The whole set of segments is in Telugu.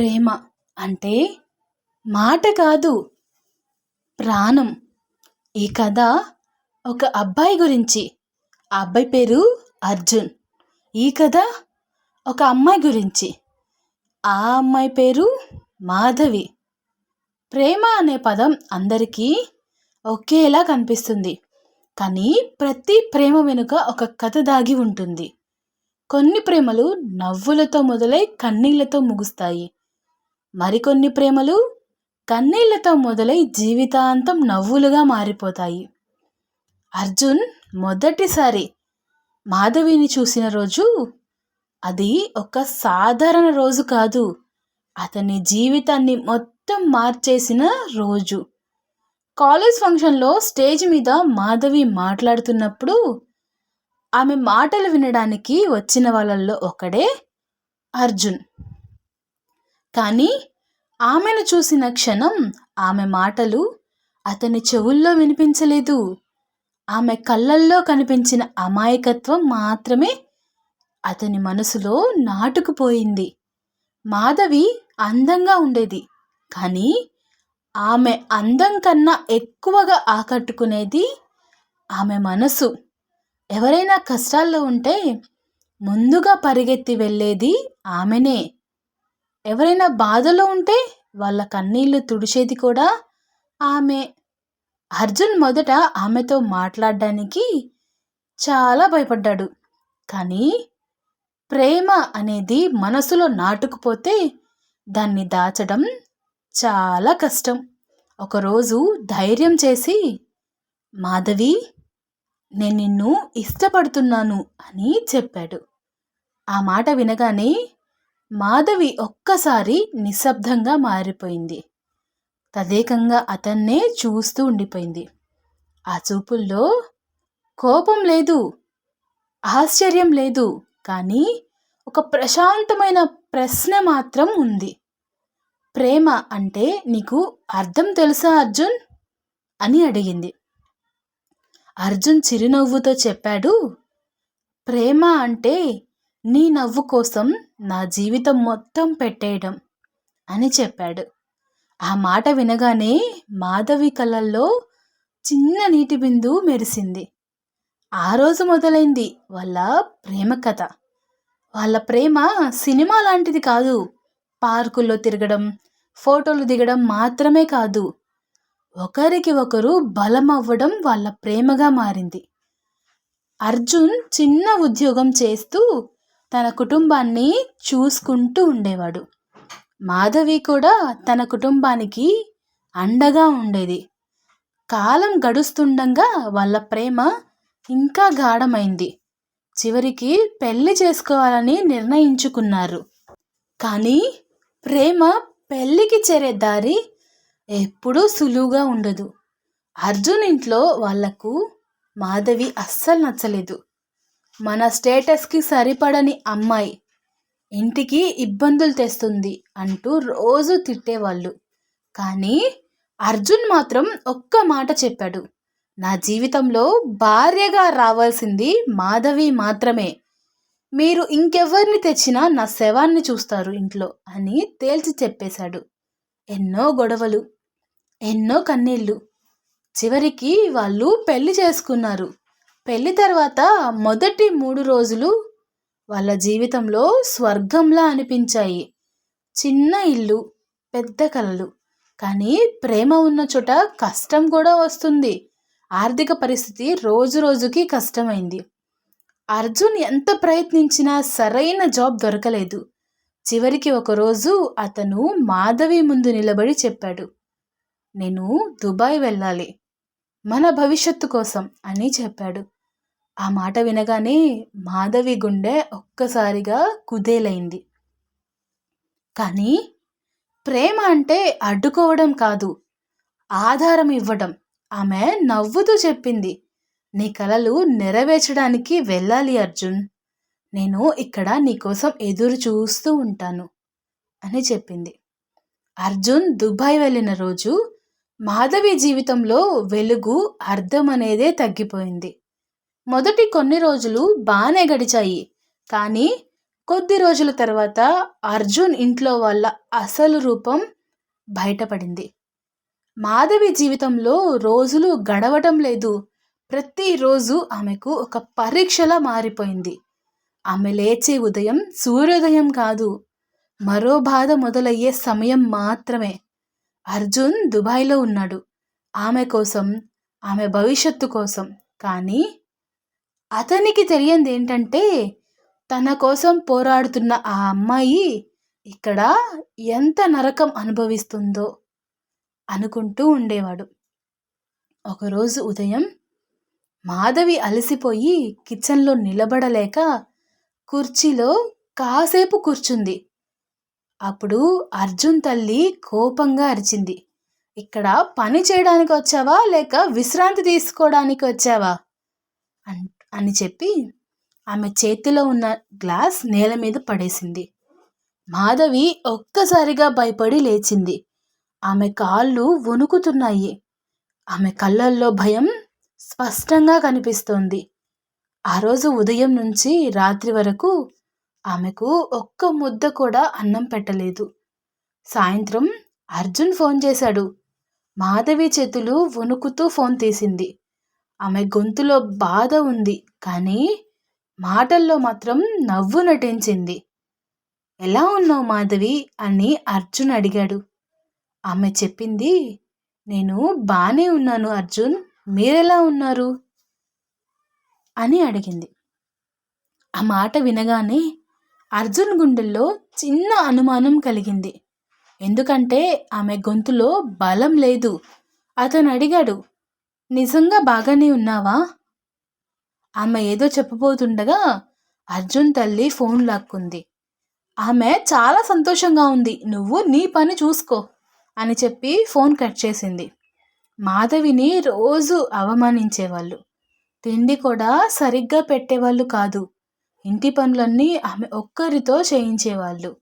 ప్రేమ అంటే మాట కాదు ప్రాణం. ఈ కథ ఒక అబ్బాయి గురించి. ఆ అబ్బాయి పేరు అర్జున్. ఈ కథ ఒక అమ్మాయి గురించి. ఆ అమ్మాయి పేరు మాధవి. ప్రేమ అనే పదం అందరికీ ఒకేలా కనిపిస్తుంది. కానీ ప్రతి ప్రేమ వెనుక ఒక కథ దాగి ఉంటుంది. కొన్ని ప్రేమలు నవ్వులతో మొదలై కన్నీళ్ళతో ముగుస్తాయి. మరికొన్ని ప్రేమలు కన్నీళ్ళతో మొదలై జీవితాంతం నవ్వులుగా మారిపోతాయి. అర్జున్ మొదటిసారి మాధవిని చూసిన రోజు అది ఒక సాధారణ రోజు కాదు. అతని జీవితాన్ని మొత్తం మార్చేసిన రోజు. కాలేజ్ ఫంక్షన్లో స్టేజ్ మీద మాధవి మాట్లాడుతున్నప్పుడు ఆమె మాటలు వినడానికి వచ్చిన వాళ్ళల్లో ఒకడే అర్జున్. కానీ ఆమెను చూసిన క్షణం ఆమె మాటలు అతని చెవుల్లో వినిపించలేదు. ఆమె కళ్ళల్లో కనిపించిన అమాయకత్వం మాత్రమే అతని మనసులో నాటుకుపోయింది. మాధవి అందంగా ఉండేది కానీ ఆమె అందం కన్నా ఎక్కువగా ఆకట్టుకునేది ఆమె మనసు. ఎవరైనా కష్టాల్లో ఉంటే ముందుగా పరిగెత్తి వెళ్ళేది ఆమెనే. ఎవరైనా బాధలో ఉంటే వాళ్ళ కన్నీళ్ళు తుడిచేది కూడా ఆమె. అర్జున్ మొదట ఆమెతో మాట్లాడడానికి చాలా భయపడ్డాడు. కానీ ప్రేమ అనేది మనసులో నాటుకుపోతే దాన్ని దాచడం చాలా కష్టం. ఒకరోజు ధైర్యం చేసి మాధవి నేను నిన్ను ఇష్టపడుతున్నాను అని చెప్పాడు. ఆ మాట వినగానే మాధవి ఒక్కసారి నిశ్శబ్దంగా మారిపోయింది. తదేకంగా అతన్నే చూస్తూ ఉండిపోయింది. ఆ చూపుల్లో కోపం లేదు ఆశ్చర్యం లేదు కానీ ఒక ప్రశాంతమైన ప్రశ్న మాత్రం ఉంది. ప్రేమ అంటే నీకు అర్థం తెలుసా అర్జున్? అని అడిగింది. అర్జున్ చిరునవ్వుతో చెప్పాడు ప్రేమ అంటే నీ నవ్వు కోసం నా జీవితం మొత్తం పెట్టేయడం అని చెప్పాడు. ఆ మాట వినగానే మాధవి కళ్ళల్లో చిన్న నీటి బిందు మెరిసింది. ఆ రోజు మొదలైంది వాళ్ళ ప్రేమ కథ. వాళ్ళ ప్రేమ సినిమా లాంటిది కాదు. పార్కుల్లో తిరగడం ఫోటోలు దిగడం మాత్రమే కాదు. ఒకరికి ఒకరు బలం అవ్వడం వాళ్ళ ప్రేమగా మారింది. అర్జున్ చిన్న ఉద్యోగం చేస్తూ తన కుటుంబాన్ని చూసుకుంటూ ఉండేవాడు. మాధవి కూడా తన కుటుంబానికి అండగా ఉండేది. కాలం గడుస్తుండగా వాళ్ళ ప్రేమ ఇంకా గాఢమైంది. చివరికి పెళ్ళి చేసుకోవాలని నిర్ణయించుకున్నారు. కానీ ప్రేమ పెళ్ళికి చేరే దారి ఎప్పుడూ సులువుగా ఉండదు. అర్జున్ ఇంట్లో వాళ్ళకు మాధవి అస్సలు నచ్చలేదు. మన స్టేటస్కి సరిపడని అమ్మాయి ఇంటికి ఇబ్బందులు తెస్తుంది అంటూ రోజు తిట్టేవాళ్ళు. కానీ అర్జున్ మాత్రం ఒక్క మాట చెప్పాడు. నా జీవితంలో భార్యగా రావాల్సింది మాధవి మాత్రమే. మీరు ఇంకెవరిని తెచ్చినా నా శవాన్ని చూస్తారు ఇంట్లో అని తేల్చి చెప్పేశాడు. ఎన్నో గొడవలు ఎన్నో కన్నీళ్ళు. చివరికి వాళ్ళు పెళ్ళి చేసుకున్నారు. పెళ్ళి తర్వాత మొదటి మూడు రోజులు వాళ్ళ జీవితంలో స్వర్గంలా అనిపించాయి. చిన్న ఇల్లు పెద్ద కలలు. కానీ ప్రేమ ఉన్న చోట కష్టం కూడా వస్తుంది. ఆర్థిక పరిస్థితి రోజు రోజుకి కష్టమైంది. అర్జున్ ఎంత ప్రయత్నించినా సరైన జాబ్ దొరకలేదు. చివరికి ఒకరోజు అతను మాధవి ముందు నిలబడి చెప్పాడు. నేను దుబాయ్ వెళ్ళాలి. మన భవిష్యత్తు కోసం అని చెప్పాడు. ఆ మాట వినగానే మాధవి గుండె ఒక్కసారిగా కుదేలైంది. కానీ ప్రేమ అంటే అడ్డుకోవడం కాదు ఆధారం ఇవ్వడం. ఆమె నవ్వుతూ చెప్పింది నీ కలలు నెరవేర్చడానికి వెళ్ళాలి అర్జున్. నేను ఇక్కడ నీకోసం ఎదురు చూస్తూ ఉంటాను అని చెప్పింది. అర్జున్ దుబాయ్ వెళ్ళిన రోజు మాధవి జీవితంలో వెలుగు అర్థం అనేదే తగ్గిపోయింది. మొదటి కొన్ని రోజులు బాగానే గడిచాయి. కానీ కొద్ది రోజుల తర్వాత అర్జున్ ఇంట్లో వాళ్ళ అసలు రూపం బయటపడింది. మాధవి జీవితంలో రోజులు గడవటం లేదు. ప్రతిరోజు ఆమెకు ఒక పరీక్షలా మారిపోయింది. ఆమె లేచే ఉదయం సూర్యోదయం కాదు. మరో బాధ మొదలయ్యే సమయం మాత్రమే. అర్జున్ దుబాయ్లో ఉన్నాడు. ఆమె కోసం ఆమె భవిష్యత్తు కోసం. కానీ అతనికి తెలియంది ఏంటంటే తన కోసం పోరాడుతున్న ఆ అమ్మాయి ఇక్కడ ఎంత నరకం అనుభవిస్తుందో అనుకుంటూ ఉండేవాడు. ఒకరోజు ఉదయం మాధవి అలసిపోయి కిచెన్లో నిలబడలేక కుర్చీలో కాసేపు కూర్చుంది. అప్పుడు అర్జున్ తల్లి కోపంగా అరిచింది. ఇక్కడ పని చేయడానికి వచ్చావా? లేక విశ్రాంతి తీసుకోవడానికి వచ్చావా? అని చెప్పి ఆమె చేతిలో ఉన్న గ్లాస్ నేల మీద పడేసింది. మాధవి ఒక్కసారిగా భయపడి లేచింది. ఆమె కాళ్ళు వణుకుతున్నాయి. ఆమె కళ్ళల్లో భయం స్పష్టంగా కనిపిస్తోంది. ఆ రోజు ఉదయం నుంచి రాత్రి వరకు ఆమెకు ఒక్క ముద్ద కూడా అన్నం పెట్టలేదు. సాయంత్రం అర్జున్ ఫోన్ చేశాడు. మాధవి చేతులు వణుకుతూ ఫోన్ తీసింది. ఆమె గొంతులో బాధ ఉంది కానీ మాటల్లో మాత్రం నవ్వు నటించింది. ఎలా ఉన్నావు మాధవి? అని అర్జున్ అడిగాడు. ఆమె చెప్పింది నేను బాగానే ఉన్నాను అర్జున్ మీరెలా ఉన్నారు? అని అడిగింది. ఆ మాట వినగానే అర్జున్ గుండెల్లో చిన్న అనుమానం కలిగింది. ఎందుకంటే ఆమె గొంతులో బలం లేదు. అతను అడిగాడు నిజంగా బాగానే ఉన్నావా? ఆమె ఏదో చెప్పబోతుండగా అర్జున్ తల్లి ఫోన్ లాక్కుంది. ఆమె చాలా సంతోషంగా ఉంది. నువ్వు నీ పని చూసుకో అని చెప్పి ఫోన్ కట్ చేసింది. మాధవిని రోజు అవమానించేవాళ్ళు. తిండి కూడా సరిగ్గా పెట్టేవాళ్ళు కాదు. ఇంటి పనులన్నీ ఆమె ఒక్కరితో చేయించేవాళ్ళు.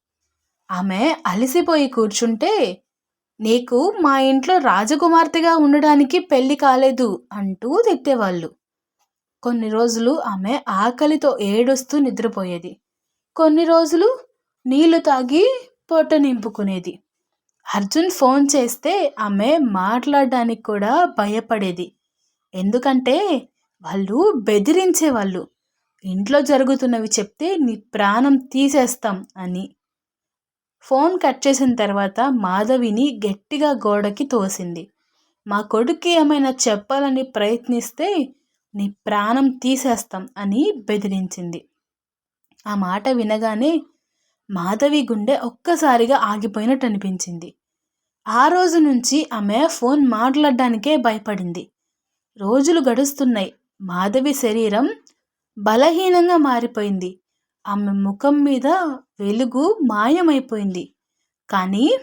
ఆమె అలసిపోయి కూర్చుంటే నీకు మా ఇంట్లో రాజకుమార్తెగా ఉండడానికి పెళ్ళి కాలేదు అంటూ తిట్టేవాళ్ళు. కొన్ని రోజులు ఆమె ఆకలితో ఏడుస్తూ నిద్రపోయేది. కొన్ని రోజులు నీళ్ళు తాగి పొట్ట నింపుకునేది. అర్జున్ ఫోన్ చేస్తే ఆమె మాట్లాడడానికి కూడా భయపడేది. ఎందుకంటే వాళ్ళు బెదిరించేవాళ్ళు. ఇంట్లో జరుగుతున్నవి చెప్తే నీ ప్రాణం తీసేస్తాం అని. ఫోన్ కట్ చేసిన తర్వాత మాధవిని గట్టిగా గోడకి తోసింది. మా కొడుక్కి ఏమైనా చెప్పాలని ప్రయత్నిస్తే నీ ప్రాణం తీసేస్తాం అని బెదిరించింది. ఆ మాట వినగానే మాధవి గుండె ఒక్కసారిగా ఆగిపోయినట్టు అనిపించింది. ఆ రోజు నుంచి ఆమె ఫోన్ మాట్లాడడానికే భయపడింది. రోజులు గడుస్తున్నాయి. మాధవి శరీరం బలహీనంగా మారిపోయింది. ఆమె ముఖం మీద వెలుగు మాయమైపోయింది. కానీ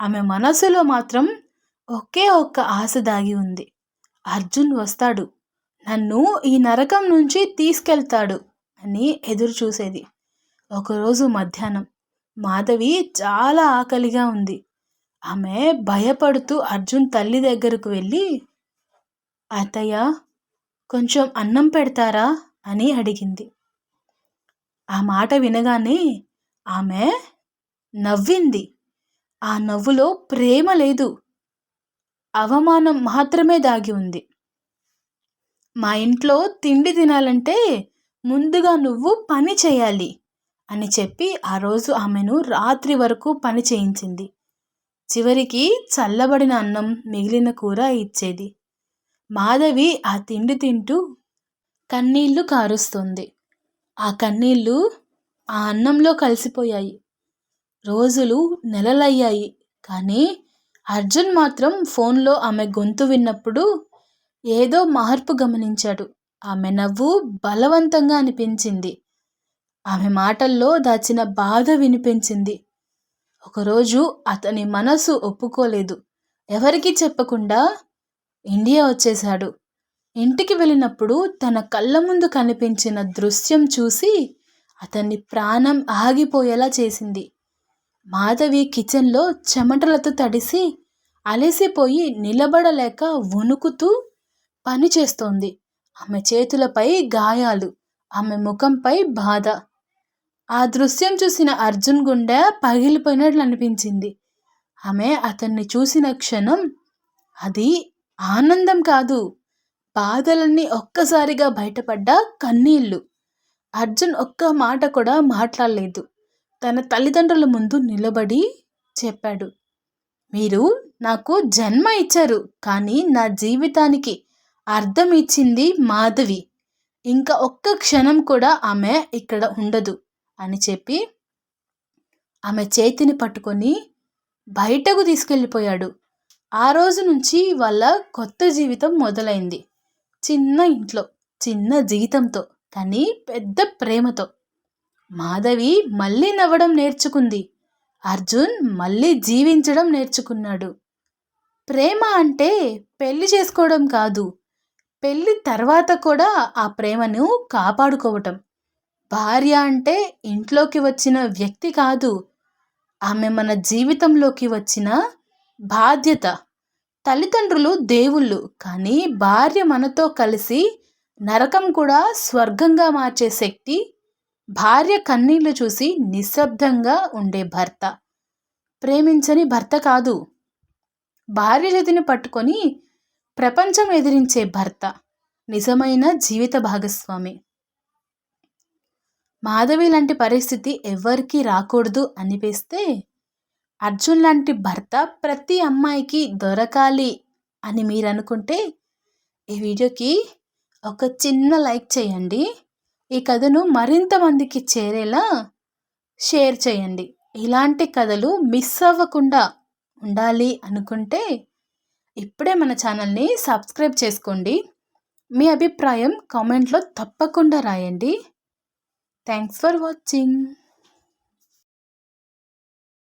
ఆమె మనసులో మాత్రం ఒకే ఒక్క ఆశ దాగి ఉంది. అర్జున్ వస్తాడు. నన్ను ఈ నరకం నుంచి తీసుకెళ్తాడు అని ఎదురు చూసేది ఒకరోజు మధ్యాహ్నం. మాధవి చాలా ఆకలిగా ఉంది. ఆమె భయపడుతూ అర్జున్ తల్లి దగ్గరకు వెళ్ళి అత్తయ్య కొంచెం అన్నం పెడతారా? అని అడిగింది. ఆ మాట వినగానే ఆమె నవ్వింది. ఆ నవ్వులో ప్రేమ లేదు. అవమానం మాత్రమే దాగి ఉంది. మా ఇంట్లో తిండి తినాలంటే ముందుగా నువ్వు పని చేయాలి అని చెప్పి ఆ రోజు ఆమెను రాత్రి వరకు పని చేయించింది. చివరికి చల్లబడిన అన్నం మిగిలిన కూర ఇచ్చేది. మాధవి ఆ తిండి తింటూ కన్నీళ్ళు కారుస్తుంది. ఆ కన్నీళ్ళు ఆ అన్నంలో కలిసిపోయాయి. రోజులు నెలలయ్యాయి. కానీ అర్జున్ మాత్రం ఫోన్లో ఆమె గొంతు విన్నప్పుడు ఏదో మార్పు గమనించాడు. ఆమె నవ్వు బలవంతంగా అనిపించింది. ఆమె మాటల్లో దాచిన బాధ వినిపించింది. ఒకరోజు అతని మనసు ఒప్పుకోలేదు. ఎవరికీ చెప్పకుండా ఇండియా వచ్చేశాడు. ఇంటికి వెళ్ళినప్పుడు తన కళ్ళ ముందు కనిపించిన దృశ్యం చూసి అతన్ని ప్రాణం ఆగిపోయేలా చేసింది. మాధవి కిచెన్లో చెమటలతో తడిసి అలసిపోయి నిలబడలేక వణుకుతూ పని చేస్తోంది. ఆమె చేతులపై గాయాలు ఆమె ముఖంపై బాధ. ఆ దృశ్యం చూసిన అర్జున్ గుండె పగిలిపోయినట్లు అనిపించింది. ఆమె అతన్ని చూసిన క్షణం అది ఆనందం కాదు బాధలన్నీ ఒక్కసారిగా బయటపడ్డ కన్నీళ్ళు. అర్జున్ ఒక్క మాట కూడా మాట్లాడలేదు. తన తల్లిదండ్రుల ముందు నిలబడి చెప్పాడు. మీరు నాకు జన్మ ఇచ్చారు కానీ నా జీవితానికి అర్థం ఇచ్చింది మాధవి. ఇంకా ఒక్క క్షణం కూడా ఆమె ఇక్కడ ఉండదు అని చెప్పి ఆమె చేతిని పట్టుకొని బయటకు తీసుకెళ్ళిపోయాడు. ఆ రోజు నుంచి వాళ్ళ కొత్త జీవితం మొదలైంది. చిన్న ఇంట్లో చిన్న జీతంతో కానీ పెద్ద ప్రేమతో. మాధవి మళ్ళీ నవ్వడం నేర్చుకుంది. అర్జున్ మళ్ళీ జీవించడం నేర్చుకున్నాడు. ప్రేమ అంటే పెళ్ళి చేసుకోవడం కాదు. పెళ్ళి తర్వాత కూడా ఆ ప్రేమను కాపాడుకోవటం. భార్య అంటే ఇంట్లోకి వచ్చిన వ్యక్తి కాదు. ఆమె మన జీవితంలోకి వచ్చిన బాధ్యత. తల్లిదండ్రులు దేవుళ్ళు కానీ భార్య మనతో కలిసి నరకం కూడా స్వర్గంగా మార్చే శక్తి భార్య కన్నీళ్ళు చూసి నిశ్శబ్దంగా ఉండే భర్త. ప్రేమించని భర్త కాదు. భార్య చేతిని పట్టుకొని ప్రపంచం ఎదిరించే భర్త నిజమైన జీవిత భాగస్వామి. మాధవి లాంటి పరిస్థితి ఎవరికీ రాకూడదు అనిపిస్తే అర్జున్ లాంటి భర్త ప్రతి అమ్మాయికి దొరకాలి అని మీరు అనుకుంటే ఈ వీడియోకి ఒక చిన్న లైక్ చేయండి. ఈ కథను మరింత మందికి చేరేలా షేర్ చేయండి. ఇలాంటి కథలు మిస్ అవ్వకుండా ఉండాలి అనుకుంటే ఇప్పుడే మన ఛానల్ని సబ్స్క్రైబ్ చేసుకోండి. మీ అభిప్రాయం కామెంట్లో తప్పకుండా రాయండి. Thanks for watching.